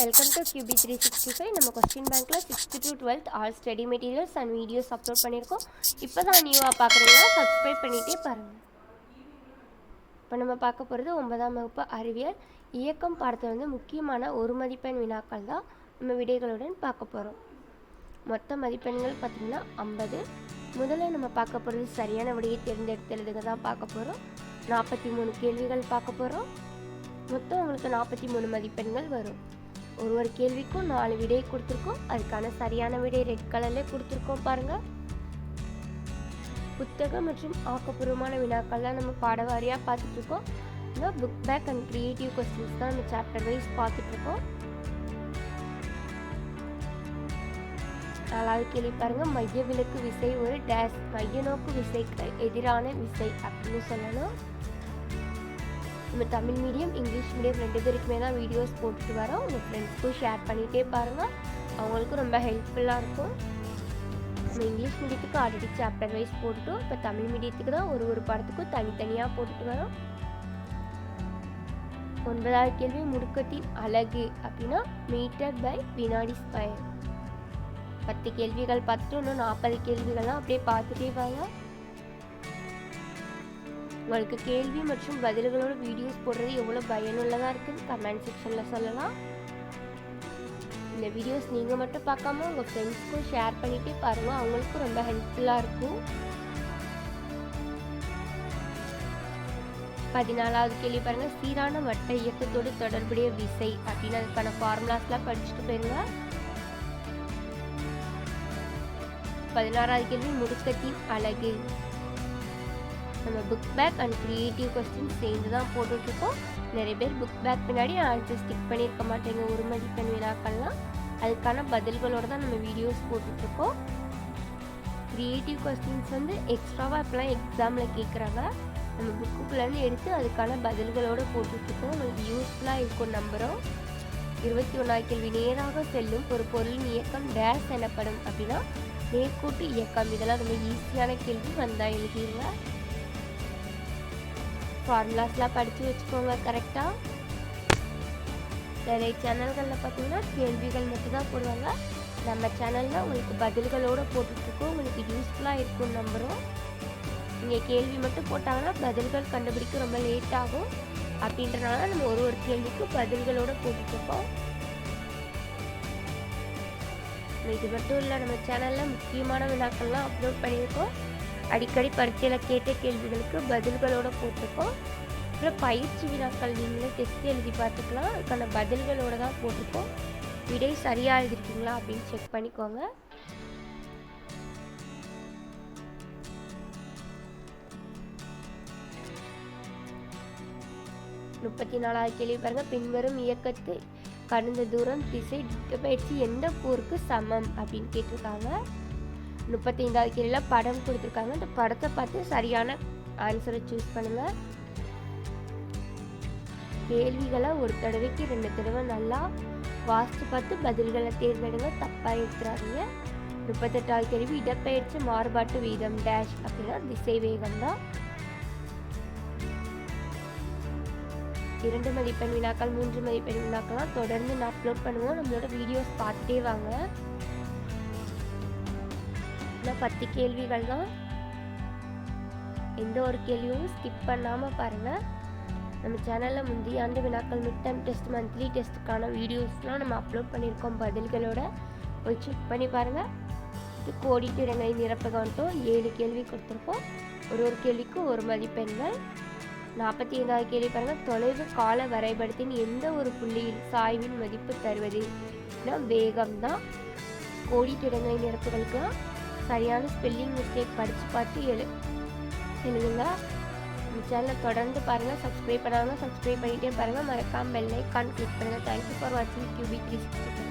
Welcome to QB three sixty five நம்ம question பேங்க்கில் sixth to twelfth all study materials and videos upload பண்ணியிருக்கோம். இப்போ தான் நியூவாக பார்க்குறீங்கன்னா சப்ஸ்கிரைப் பண்ணிகிட்டே பாருங்கள் இப்போ நம்ம பார்க்க போகிறது ஒன்பதாம் வகுப்பு அறிவியல். இயக்கம் பாடத்தில் வந்து முக்கியமான ஒரு மதிப்பெண் வினாக்கள் தான் நம்ம விடைகளுடன் பார்க்க போகிறோம் மொத்த மதிப்பெண்கள் பார்த்திங்கன்னா ஐம்பது. முதல்ல நம்ம பார்க்க போகிறது சரியான விடையை தேர்ந்தெடுத்து எழுதுக தான் பார்க்க போகிறோம் நாற்பத்தி மூணு கேள்விகள் பார்க்க போகிறோம் மொத்தம் உங்களுக்கு நாற்பத்தி மூணு மதிப்பெண்கள் வரும். ஒரு ஒரு கேள்விக்கும் நாலு விடை கொடுத்துருக்கோம். அதுக்கான சரியான விடை ரெட் கலர்ல கொடுத்துருக்கோம் பாருங்க. புத்தகம் மற்றும் ஆக்கப்பூர்வமான வினாக்கள்லாம் நம்ம பாடவாரியாக பார்த்துட்டு இருக்கோம் இந்த book back and creative questions தான் நம்ம சாப்டர் வைஸ் பார்த்துட்டு இருக்கோம் நாலாவது கேள்வி பாருங்க. மைய விலக்கு விசை ஒரு டேஸ் மைய நோக்கு விசைக்கு எதிரான விசை அப்படின்னு சொல்லணும். நம்ம தமிழ் மீடியம் இங்கிலீஷ் மீடியம் ரெண்டு பேருக்குமே தான் வீடியோஸ் போட்டுட்டு வரோம். உங்கள் ஃப்ரெண்ட்ஸ்க்கும் ஷேர் பண்ணிகிட்டே பாருங்கள் அவங்களுக்கும் ரொம்ப ஹெல்ப்ஃபுல்லாக இருக்கும். நம்ம இங்கிலீஷ் மீடியத்துக்கு ஆல்ரெடி சாப்டர் வைஸ் போட்டுட்டோம். இப்போ தமிழ் மீடியத்துக்கு தான் ஒரு ஒரு படத்துக்கும் தனித்தனியாக போட்டுட்டு வரோம். ஒன்பதாவது கேள்வி முடுக்கத்தின் அழகு அப்படின்னா மீட்டர் பை வினாடி ஸ்கொயர் பத்து கேள்விகள் பத்து இன்னும் நாற்பது கேள்விகள்லாம் அப்படியே பார்த்துட்டே வாங்க. உங்களுக்கு கேள்வி மற்றும் பதில்களோட வீடியோஸ் போடுறது எவ்வளோ பயனுள்ளதாக இருக்குன்னு கமெண்ட் செக்ஷனில் சொல்லலாம். இந்த வீடியோஸ் நீங்கள் மட்டும் பார்க்காம உங்கள் ஃப்ரெண்ட்ஸ்க்கும் ஷேர் பண்ணிகிட்டே பாருங்கள் அவங்களுக்கும் ரொம்ப ஹெல்ப்ஃபுல்லாக இருக்கும். பதினாலாவது கேள்வி பாருங்கள் சீரான வட்ட இயக்கத்தோடு தொடர்புடைய விசை அப்படின்னு அதுக்கான ஃபார்முலாஸ்லாம் படிச்சுட்டு போயிருங்க. பதினாறாவது கேள்வி முடுக்கத்தின் அழகு. நம்ம book back and creative question சேர்ந்து தான் போட்டுட்ருக்கோம். நிறைய பேர் புக் பேக் பின்னாடி ஆன்சர் ஸ்டிக் பண்ணியிருக்க மாட்டேங்க. ஒரு மதிப்பெண் வினாக்கள்லாம் அதுக்கான பதில்களோடு தான் நம்ம வீடியோஸ் போட்டுட்ருக்கோம். க்ரியேட்டிவ் கொஸ்டின்ஸ் வந்து எக்ஸ்ட்ராவாக இப்போலாம் எக்ஸாமில் கேட்குறாங்க நம்ம புக்குக்குள்ளேருந்து எடுத்து அதுக்கான பதில்களோடு போட்டுட்ருக்கோம். உங்களுக்கு யூஸ்ஃபுல்லாக இருக்கும் நம்புகிறோம் இருபத்தி ஒன்றாவது கேள்வி நேராக செல்லும். ஒரு பொருளின் இயக்கம் டேஷ் எனப்படும். அப்படின்னா நேர்கூட்டு இயக்கம். இதெல்லாம் ரொம்ப ஈஸியான கேள்வி. வந்தால் எழுதிடுவேன் ஃபார்முலாஸ்லாம் படித்து வச்சுக்கோங்க கரெக்டாக நிறைய சேனல்களில் பார்த்தீங்கன்னா கேள்விகள் மட்டும்தான் போடுவாங்க நம்ம சேனலில் உங்களுக்கு பதில்களோடு போட்டுட்ருக்கோம் உங்களுக்கு யூஸ்ஃபுல்லாக இருக்கும் நம்புகிறோம் நீங்கள் கேள்வி மட்டும் போட்டாங்கன்னா பதில்கள் கண்டுபிடிக்க ரொம்ப லேட் ஆகும். அப்படின்றனால நம்ம ஒரு ஒரு கேள்விக்கும் பதில்களோடு போட்டுட்ருக்கோம் இது மட்டும் இல்லை நம்ம சேனலில் முக்கியமான வினாக்கள்லாம் அப்லோட் பண்ணியிருக்கோம். அடிக்கடி பரீட்சையில் கேட்ட கேள்விகளுக்கு பதில்களோடு போட்டிருக்கோம் அப்புறம் பயிற்சி வினாக்கள் நீங்களே டெஸ்ட் எழுதி பார்த்துக்கலாம். அதுக்கான பதில்களோடு தான் போட்டிருக்கோம் விடை சரியாக எழுதிருக்கீங்களா அப்படின்னு செக் பண்ணிக்கோங்க. முப்பத்தி நாலாவது கேள்வி பாருங்க. பின்வரும் இயக்கத்து கடந்த தூரம் திசை பயிற்சி எந்த போருக்கு சமம் அப்படின்னு கேட்டிருக்காங்க. முப்பத்தைந்தாவது கேள்வியில் படம் கொடுத்துருக்காங்க. இந்த படத்தை பார்த்து சரியான ஆன்சரை சூஸ் பண்ணுங்கள் கேள்விகளை ஒரு தடவைக்கு ரெண்டு தடவை நல்லா வாசித்து பார்த்து பதில்களை தேர்ந்தெடுங்க. தப்பாக எடுத்துறாதீங்க. முப்பத்தெட்டாவது கேள்வி இடப்பெயர்ச்சி மாறுபாட்டு வீதம் டேஷ் அப்படின்னா திசை வேகம் தான். இரண்டு மதிப்பெண் வினாக்கள் மூன்று மதிப்பெண் வினாக்கள்லாம் தொடர்ந்து நான் அப்லோட் பண்ணுவோம். நம்மளோட வீடியோஸ் பார்த்துட்டே வாங்க. பத்து கேள்விகள் தான். எந்த ஒரு கேள்வியும் ஸ்கிப் பண்ணாமல் பாருங்கள் நம்ம சேனலில் முந்தைய ஆண்டு வினாக்கள் மிட் டைம் டெஸ்ட் மந்த்லி டெஸ்ட்டுக்கான வீடியோஸ்லாம் நம்ம அப்லோட் பண்ணியிருக்கோம் பதில்களோட போய் செக் பண்ணி பாருங்கள் இது கோடிட்டு இடங்களை நிரப்ப ஏழு கேள்வி கொடுத்துருக்கோம் ஒரு ஒரு கேள்விக்கும் ஒரு மதிப்பெண்கள். நாற்பத்தி ஐந்தாவது கேள்வி பாருங்கள் தொலைவு கால வரைபடத்தின் எந்த ஒரு புள்ளியில் சாய்வின் மதிப்பு தருவது? வேகம் தான் கோடிட்டு இடங்களை தான் சரியான ஸ்பெல்லிங் மிஸ்டேக் படித்து பார்த்து எழு எழுதுங்க இந்த சேனலை தொடர்ந்து பாருங்கள் சப்ஸ்கிரைப் பண்ணாமல் சப்ஸ்கிரைப் பண்ணிகிட்டே பாருங்கள் மறக்காமல் பெல் ஐக்கான் கிளிக் பண்ணுங்கள் தேங்க்யூ ஃபார் வாட்சிங் கியூபி த்ரீ சிக்ஸ்டி